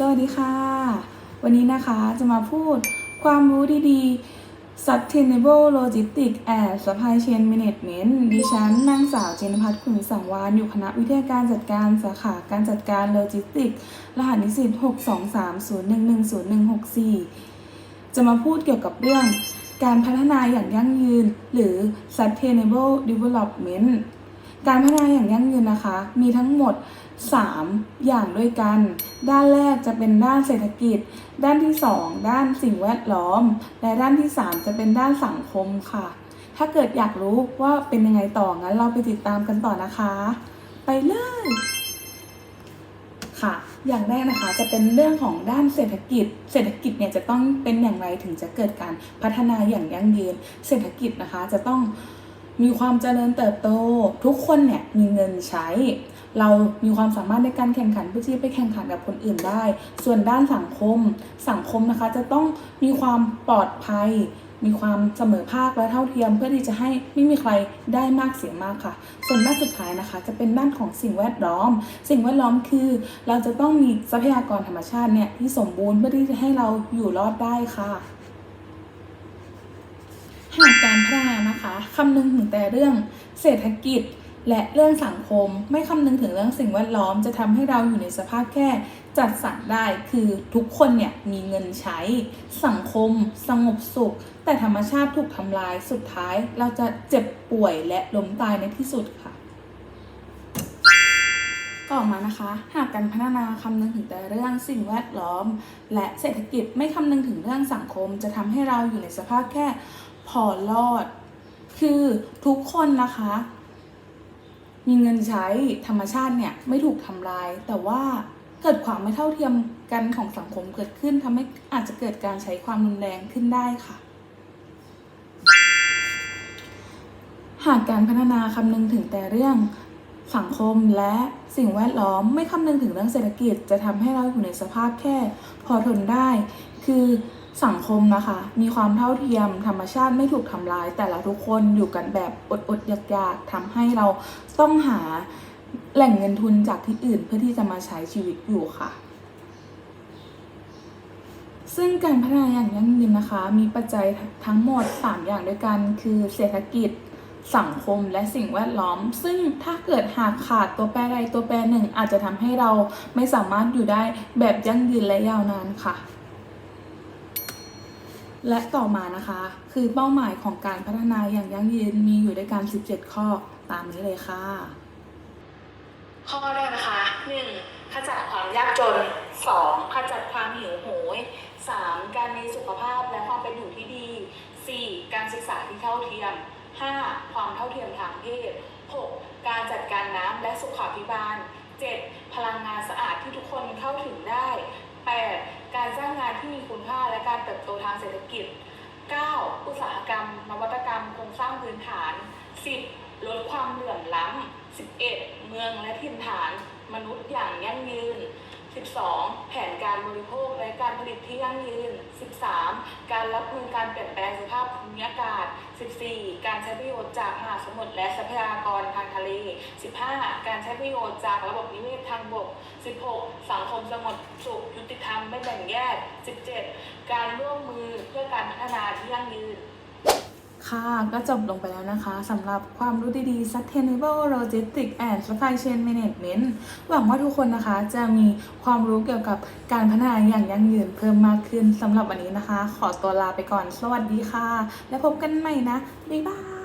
สวัสดีค่ะ วันนี้นะคะจะมาพูดความรู้ดีๆ Sustainable Logistics and Supply Chain Management ดิฉันนางสาวเจนพัฒน์ขุนสังวานอยู่คณะวิทยาการจัดการสาขาการจัดการโลจิสติกรหัสนิสิต 6230110164 จะมาพูดเกี่ยวกับเรื่องการพัฒนาอย่างยั่งยืน หรือ Sustainable Development การพัฒนาอย่างยั่งยืนนะคะ มีทั้งหมด 3 อย่างด้วยกัน ด้านแรกจะเป็นด้านเศรษฐกิจ ด้านที่ 2 ด้านสิ่งแวดล้อม และด้านที่ 3 จะเป็นด้านสังคมค่ะ ถ้าเกิดอยากรู้ว่าเป็นยังไงต่องั้นเราไปติดตามกันต่อนะคะ ไปเลยค่ะ อย่างแรกนะคะจะเป็นเรื่องของด้านเศรษฐกิจ เศรษฐกิจเนี่ยจะต้องเป็นอย่างไรถึงจะเกิดการพัฒนาอย่างยั่งยืน เศรษฐกิจนะคะจะต้อง มีความเจริญเติบโต ทุกคนเนี่ยมีเงินใช้ เรามีความสามารถในการแข่งขันเพื่อที่จะไปแข่งขันกับคนอื่นได้ ส่วนด้านสังคม สังคมนะคะจะต้องมีความปลอดภัย มีความเสมอภาคและเท่าเทียม เพื่อที่จะให้ไม่มีใครได้มากเสียมากค่ะ ส่วนด้านสุดท้ายนะคะจะเป็นด้านของสิ่งแวดล้อม สิ่งแวดล้อมคือ เราจะต้องมีทรัพยากรธรรมชาติเนี่ยที่สมบูรณ์เพื่อที่จะให้เราอยู่รอดได้ค่ะ หากการพัฒนานะคะคำนึงถึงแต่เรื่องเศรษฐกิจและเรื่องสังคมไม่คำนึงถึงเรื่องสิ่งแวดล้อมจะทำให้เราอยู่ในสภาพแค่จัดสรรได้คือทุกคนเนี่ยมีเงินใช้ สังคม สงบสุข แต่ธรรมชาติถูกทำลายสุดท้ายเราจะเจ็บป่วยและล้มตายในที่สุดค่ะต่ออกมานะคะ หากการพัฒนาคำนึงถึงแต่เรื่องสิ่งแวดล้อม และเศรษฐกิจไม่คำนึงถึงเรื่องสังคม จะทำให้เราอยู่ในสภาพแค่ พอรอด คือทุกคนนะคะ มีเงินใช้ธรรมชาติเนี่ยไม่ถูกทำลาย แต่ว่าเกิดความไม่เท่าเทียมกันของสังคมเกิดขึ้นทำให้อาจจะเกิดการใช้ความรุนแรงขึ้นได้ค่ะ หากการพัฒนาคำนึงถึงแต่เรื่องสังคมและสิ่งแวดล้อมไม่คำนึงถึงเรื่องเศรษฐกิจจะทำให้เราอยู่ในสภาพแค่พอทนได้ คือ สังคมนะคะ มีความเท่าเทียม ธรรมชาติไม่ถูกทำลาย แต่เราทุกคนอยู่กันแบบอดอดๆอยากๆทำให้เราต้องหาแหล่งเงินทุนจากที่อื่นเพื่อที่จะมาใช้ชีวิตอยู่ค่ะ ซึ่งการพัฒนาอย่างยั่งยืนนะคะ มีปัจจัยทั้งหมด 3 อย่างด้วยกันคือเศรษฐกิจสังคมและสิ่งแวดล้อม ซึ่งถ้าเกิดหากขาดตัวแปรใดตัวแปรหนึ่ง อาจจะทำให้เราไม่สามารถอยู่ได้แบบยั่งยืนและยาวนานค่ะ และต่อมานะคะ คือเป้าหมายของการพัฒนาอย่างยั่งยืนมีอยู่ด้วยกัน 17 ข้อตามนี้เลยค่ะ ข้อแรกนะคะ 1. ขจัดความยากจน 2. ขจัดความหิวโหย 3. การมีสุขภาพและความเป็นอยู่ที่ดี 4. การศึกษาที่เท่าเทียม 5. ความเท่าเทียมทางเพศ 6. การจัดการน้ำและสุขาภิบาล 7. พลังงานสะอาดที่ทุกคนเข้าถึงได้ 8. การสร้างงานที่มีคุณค่าและการเติบโตทางเศรษฐกิจ 9. อุตสาหกรรม นวัตกรรม โครงสร้างพื้นฐาน 10. ลดความเหลื่อมล้ำ 11. เมืองและถิ่นฐาน มนุษย์อย่างยั่งยืน 12. แผนการบริโภคและการผลิตที่ยั่งยืน 13. การรับมือการเปลี่ยนแปลงสภาพภูมิอากาศ 14. การใช้ประโยชน์จากมหาสมุทรและทรัพยากรทางทะเล 15. การใช้ประโยชน์จากระบบนิเวศทางบก 16. สังคมสงบสุขยุติธรรมไม่แบ่งแยก 17. การร่วมมือเพื่อการพัฒนาที่ยั่งยืน ค่ะก็จบลงไปแล้วนะคะสำหรับความรู้ดี ๆ Sustainable Logistics and Supply Chain Management หวังว่าทุกคนนะคะจะมีความรู้เกี่ยวกับการพัฒนาอย่างยั่งยืนเพิ่มมากขึ้นสำหรับวันนี้นะคะ ขอตัวลาไปก่อน สวัสดีค่ะ แล้วพบกันใหม่นะ บ๊ายบาย